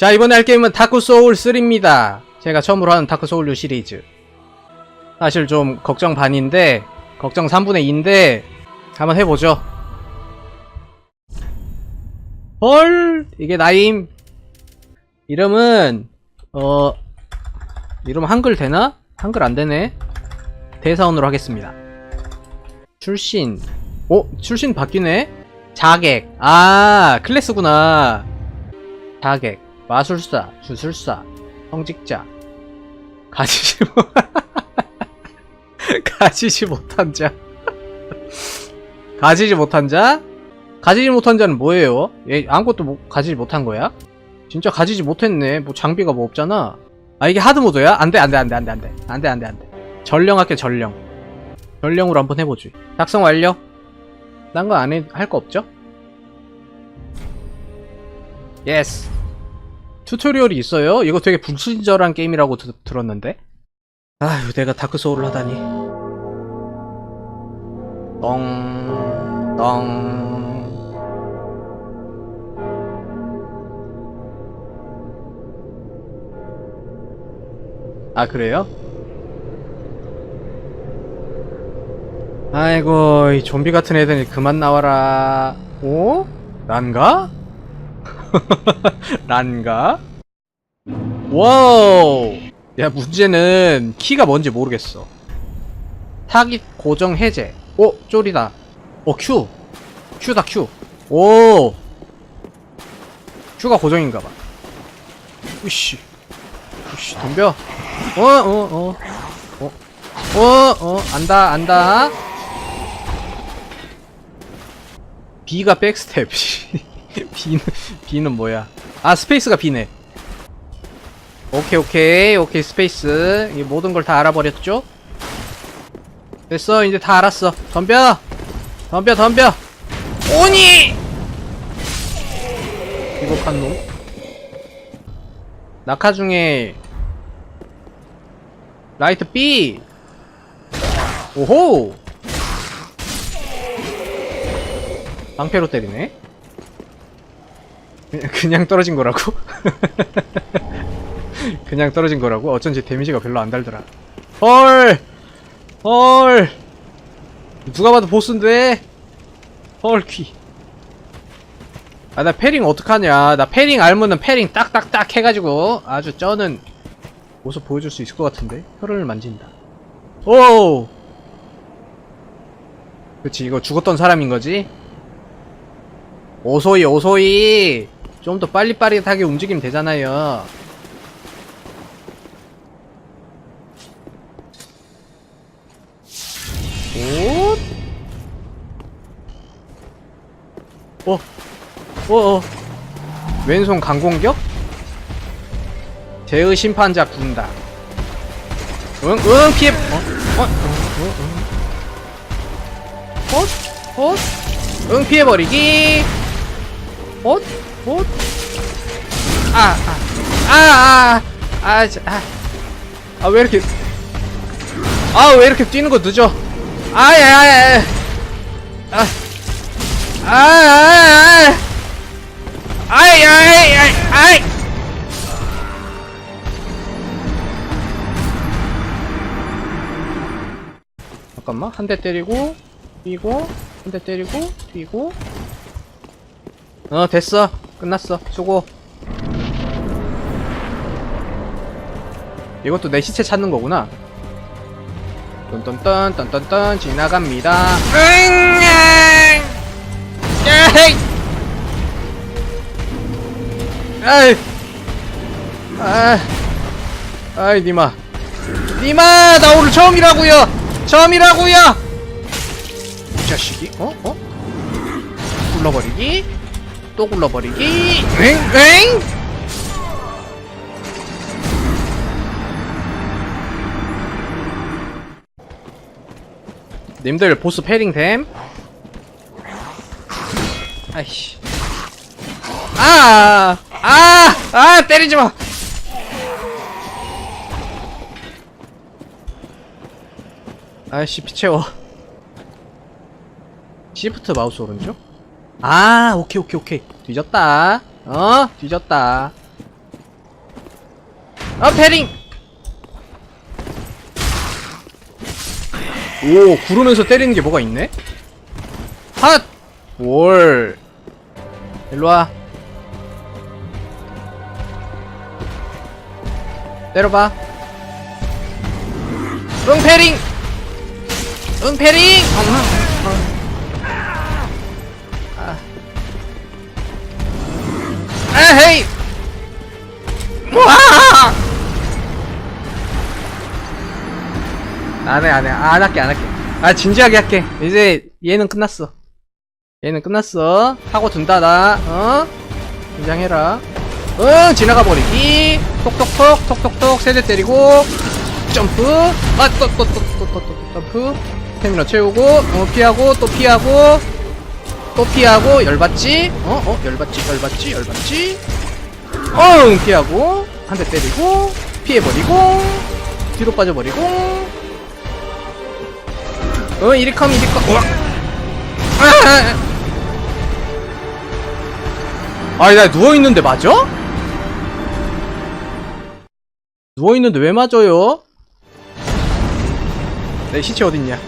자 이번에 할 게임은 다크 소울 3입니다. 제가 처음으로 하는 다크 소울 U 시리즈. 사실 좀 걱정 반인데 걱정 3분의 2인데 한번 해보죠. 헐! 이게 나임. 이름은 어 이름 한글 되나? 한글 안 되네. 대사원으로 하겠습니다. 출신. 어? 출신 바뀌네? 자객. 아 클래스구나. 자객 마술사 주술사 성직자. 가지지 못 가지지 못한 자. 가지지 못한 자? 가지지 못한 자는 뭐예요? 얘 아무것도 못- 가지지 못한 거야? 진짜 가지지 못했네. 뭐 장비가 뭐 없잖아. 아 이게 하드 모드야? 안돼 안돼 안돼 안돼 안돼. 안돼 안돼 안돼. 전령 할게 전령. 전령으로 한번 해보지. 작성 완료. 딴 거 안해 할 거 없죠? 예스 튜토리얼이 있어요? 이거 되게 불친절한 게임이라고 드- 들었는데 아휴 내가 다크 소울을 하다니 똥... 똥... 아 그래요? 아이고 이 좀비 같은 애들이 그만 나와라 오? 난가? 난가? 와우! 야 문제는 키가 뭔지 모르겠어. 타깃 고정 해제. 오 쫄이다. 오 Q. Q다 Q. 오! Q가 고정인가봐. 으씨. 으씨 덤벼. 어 어 어 어 어어. 어, 어, 안다 안다. B가 백스텝 B는 B는 뭐야? 아 스페이스가 B네. 오케이 오케이 오케이 스페이스. 이 모든 걸 다 알아버렸죠? 됐어 이제 다 알았어. 덤벼! 덤벼 덤벼! 오니! 비겁한 놈? 낙하 중에 라이트 B! 오호! 방패로 때리네 그냥- 그냥 떨어진 거라고? 그냥 떨어진 거라고? 어쩐지 데미지가 별로 안 달더라 헐! 헐! 누가 봐도 보스인데? 헐, 퀴. 아, 나 패링 어떡하냐. 나 패링 알면은 패링 딱딱딱 해가지고 아주 쩌는 모습 보여줄 수 있을 것 같은데? 혈흔을 만진다. 오! 그치, 이거 죽었던 사람인 거지? 오소이, 오소이! 좀 더 빨리빠릿하게 움직이면 되잖아요. 오? 어? 어, 어. 왼손 강공격? 제의 심판자 군다. 응, 응, 피해, 어? 어? 어? 어? 어? 어? 응, 피해버리기. 어? 어? 아, 아, 아, 아, 아, 자, 아, 아, 왜 이렇게, 아, 왜 이렇게 뛰는 거 늦어? 아이, 아이, 아이, 아, 아이, 아이, 아이, 아이, 아이, 아이. 잠깐만, 한 대 때리고, 뛰고, 한 대 때리고, 뛰고. 어, 됐어. 끝났어. 수고. 이것도 내 시체 찾는 거구나. 뚠뚠뚠 뚠뚠뚠 지나갑니다. 아이! 아, 아이 니마, 니마 나 오늘 처음이라고요. 처음이라고요. 이 자식이, 어, 어? 굴러버리기, 또 굴러버리기. 응, 응. 님들 보스 패링됨? 아이씨 아! 아! 아! 때리지마! 아이씨 피 채워 시프트 마우스 오른쪽? 아 오케이 오케이 오케이. 뒤졌다. 어? 뒤졌다. 아 패링! 오 구르면서 때리는 게 뭐가 있네? 핫 월. 일로와. 때려봐. 응 패링! 응 패링! 아. 아헤이! 와! 안 해 안 해. 안 할게 안 할게. 아 진지하게 할게. 이제 얘는 끝났어. 얘는 끝났어. 하고 둔다 나. 어? 긴장해라. 응 지나가 버리기. 톡톡톡 톡톡톡 세대 때리고. 점프. 아 또 또 또 또 또또 점프. 스태미너 채우고 어 피하고 또 피하고 또 피하고 열받지 어? 어? 열받지 열받지 열받지 엉 피하고 한 대 때리고 피해버리고 뒤로 빠져버리고 어 이리컴 이리컴 우와. 아! 아니 나 누워있는데 맞아? 누워있는데 왜 맞아요? 내 시체 어딨냐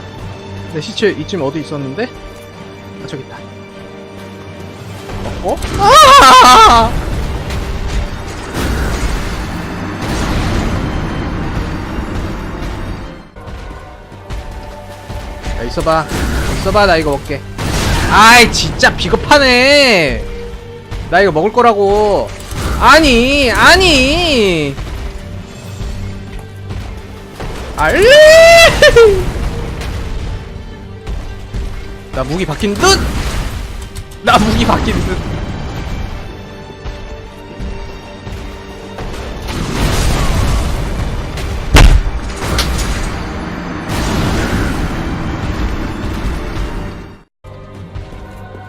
내 시체 이쯤 어디 있었는데? 아 저기 있다 어? 어? 아! 야 있어봐 있어봐 나 이거 먹게 아이 진짜 비겁하네 나 이거 먹을 거라고 아니 아니 알레 나 무기 바뀐 듯! 나 무기 바뀐 듯!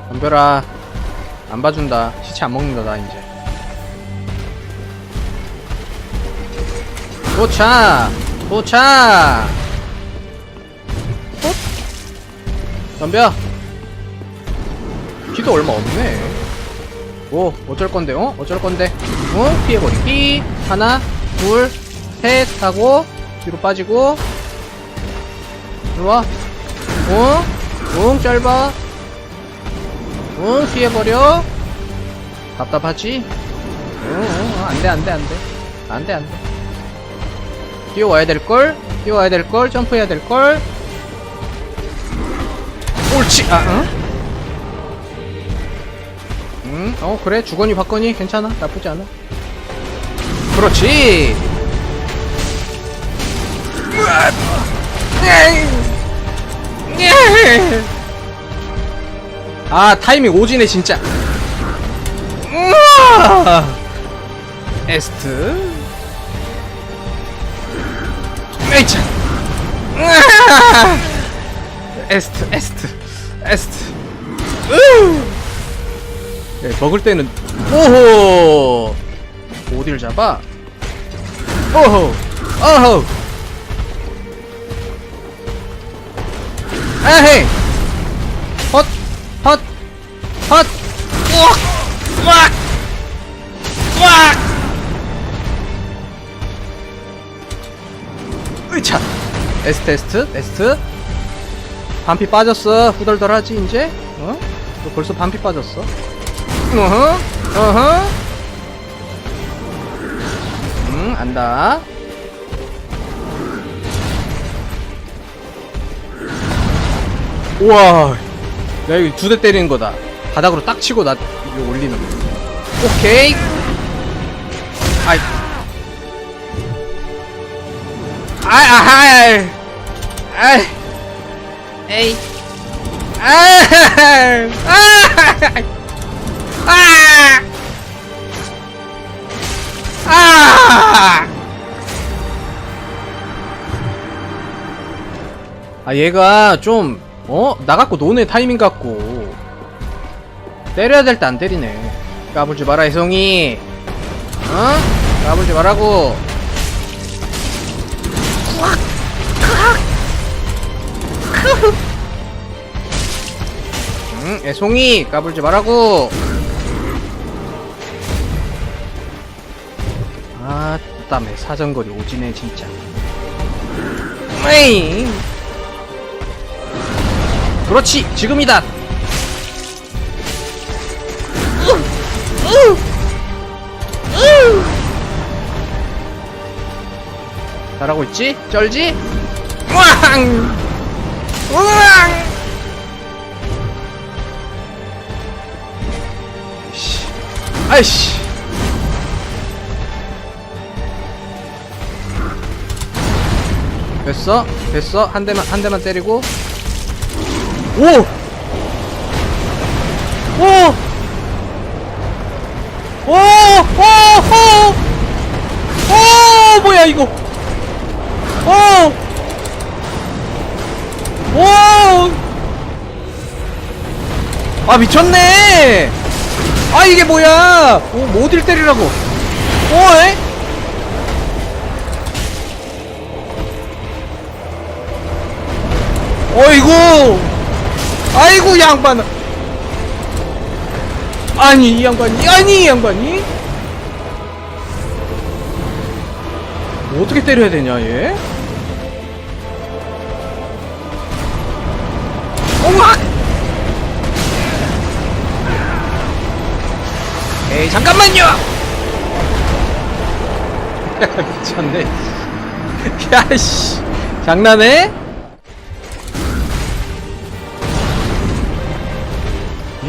덤벼라 안 봐준다. 시체 안 먹는다 나 이제. 도착! 도착! 헛 덤벼 피도 얼마 없네. 오 어쩔 건데 어? 어쩔 건데? 어? 피해버리기. 하나 둘셋 하고 뒤로 빠지고. 일로와. 어 응 짧아. 응 피해버려. 답답하지? 응 안돼 안돼 안돼. 안돼 안돼. 뛰어와야 될걸? 뛰어와야 될걸? 점프해야 될걸? 옳지. 아 응? 응? 어 그래 주거니 받거니 괜찮아 나쁘지 않아 그렇지 아 타이밍 오지네 진짜! 에스트 에이차! 에스트 에스트 에스트 으! 네, 먹을 때는 오호 어디를 잡아 오호 오호 아헤이 헛 헛! 헛! 우악! 우악! 우악! 으차! 에스트 에스트 에스트 반피 빠졌어 후덜덜하지 이제? 어? 너 벌써 반피 빠졌어 어허? 어허? 응 안다. 우와. 야 이거 두대 때리는 거다. 바닥으로 딱 치고 나 이거 올리는 거. 오케이. 아이. 아이 아이 아이 에이 아이 아이 아! 아! 아 얘가 좀 어? 나갖고 노네 타이밍 갖고 때려야 될 때 안 때리네 까불지 마라 혜성이 어? 까불지 말라고 응 애송이 까불지 말라고 땀에 사정거리 오지네 진짜 에이 그렇지 지금이다 잘하고 있지? 쩔지? 우왕! 우왕! 씨. 아이씨 됐어 됐어 한 대만 한 대만 때리고 오! 오! 오! 오! 오! 오! 뭐야 이거 오! 오! 아 미쳤네 아 이게 뭐야 오, 뭐 어딜 때리라고 오 에? 어이구. 아이고 양반. 아니 이 양반이 아니 이 양반이. 뭐 어떻게 때려야 되냐 얘? 오막 에이 잠깐만요! 미쳤네. 야씨. 장난해?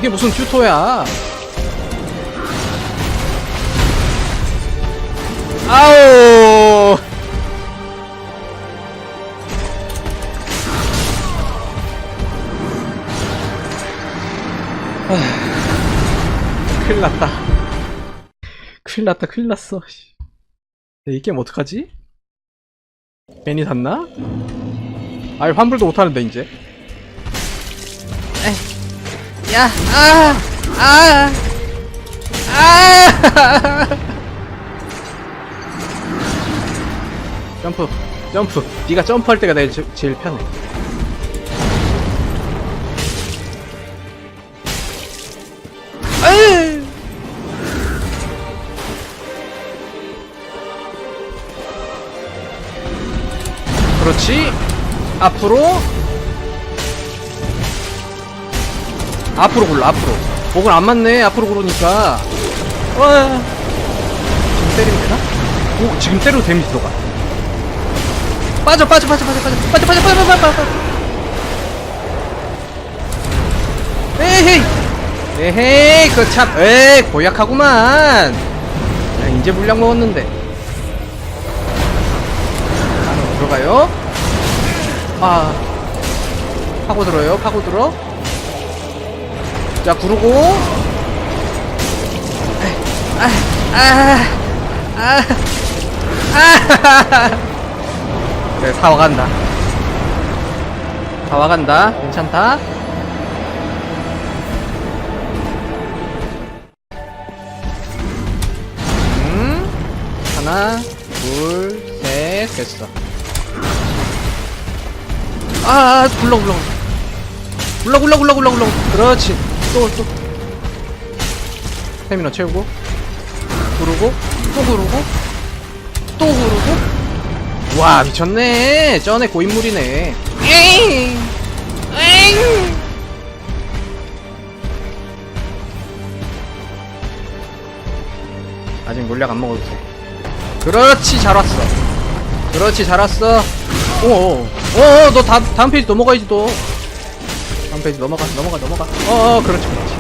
이게 무슨 튜토야? 아우! 아, 큰일 났다. 큰일 났다, 큰일 났어. 이 게임 어떡하지? 괜히 샀나? 아이, 환불도 못하는데, 이제. 에이. 야, 아, 아, 아. 점프, 점프. 네가 점프할 때가 제, 제일 편해. 에이. 그렇지. 앞으로. 앞으로 굴러 앞으로. 목을 안 맞네 앞으로 굴으니까. 와. 지금 때리면 되나? 오 지금 때려도 데미지 들어가. 빠져 빠져 빠져 빠져 빠져. 빠져 빠져 빠져 빠져 빠져. 에헤이! 에헤이 그참. 에이 고약하구만. 야 이제 물량 먹었는데. 안으로 들어가요. 아. 파고 들어요 파고 들어 자 구르고. 아, 아, 아, 아, 그래 다 와간다. 다 와간다. 괜찮다. 음 하나 둘셋 됐어. 아 굴러 굴러 굴러 굴러 굴러 굴러 굴러 그렇지 또 또. 스태미너 채우고 구르고 또 구르고 또 구르고. 와 미쳤네. 쩌네 고인물이네. 에잉! 에잉! 아직 물약 안 먹어도 돼. 그렇지 잘 왔어. 그렇지 잘 왔어. 오오 어너 다음 페이지 넘어가야지 또 다음 페이지 넘어가 넘어가 넘어가. 어 그렇지 그렇지.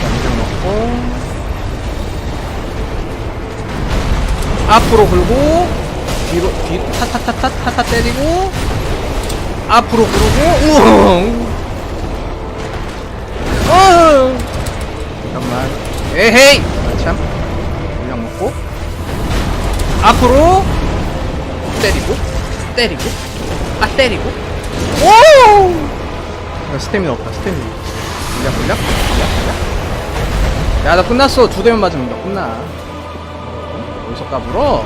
자 이장 넣고. 앞으로 굴고 뒤로 뒤 타타타타 타타 때리고 앞으로 굴고 우엉. 어 잠깐만. 에헤이. 아, 참. 물량 먹고. 앞으로 때리고 때리고 아 때리고 오! 야, 스태미나 없다, 스태미나. 물약, 물약? 물약, 물약? 야, 나 끝났어. 두 대만 맞으면 나 끝나. 어디서 까불어?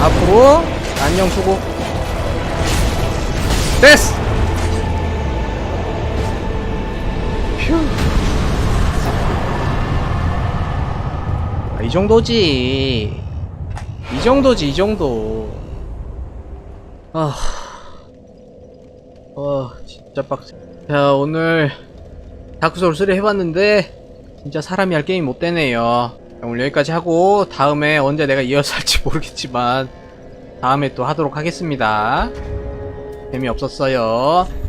앞으로, 안녕, 수고. 됐어! 휴. 아, 이 정도지. 이 정도지, 이 정도. 아, 어, 진짜 빡세. 자, 오늘 다크소울 3 해봤는데, 진짜 사람이 할 게임이 못 되네요. 오늘 여기까지 하고, 다음에 언제 내가 이어서 할지 모르겠지만, 다음에 또 하도록 하겠습니다. 재미없었어요.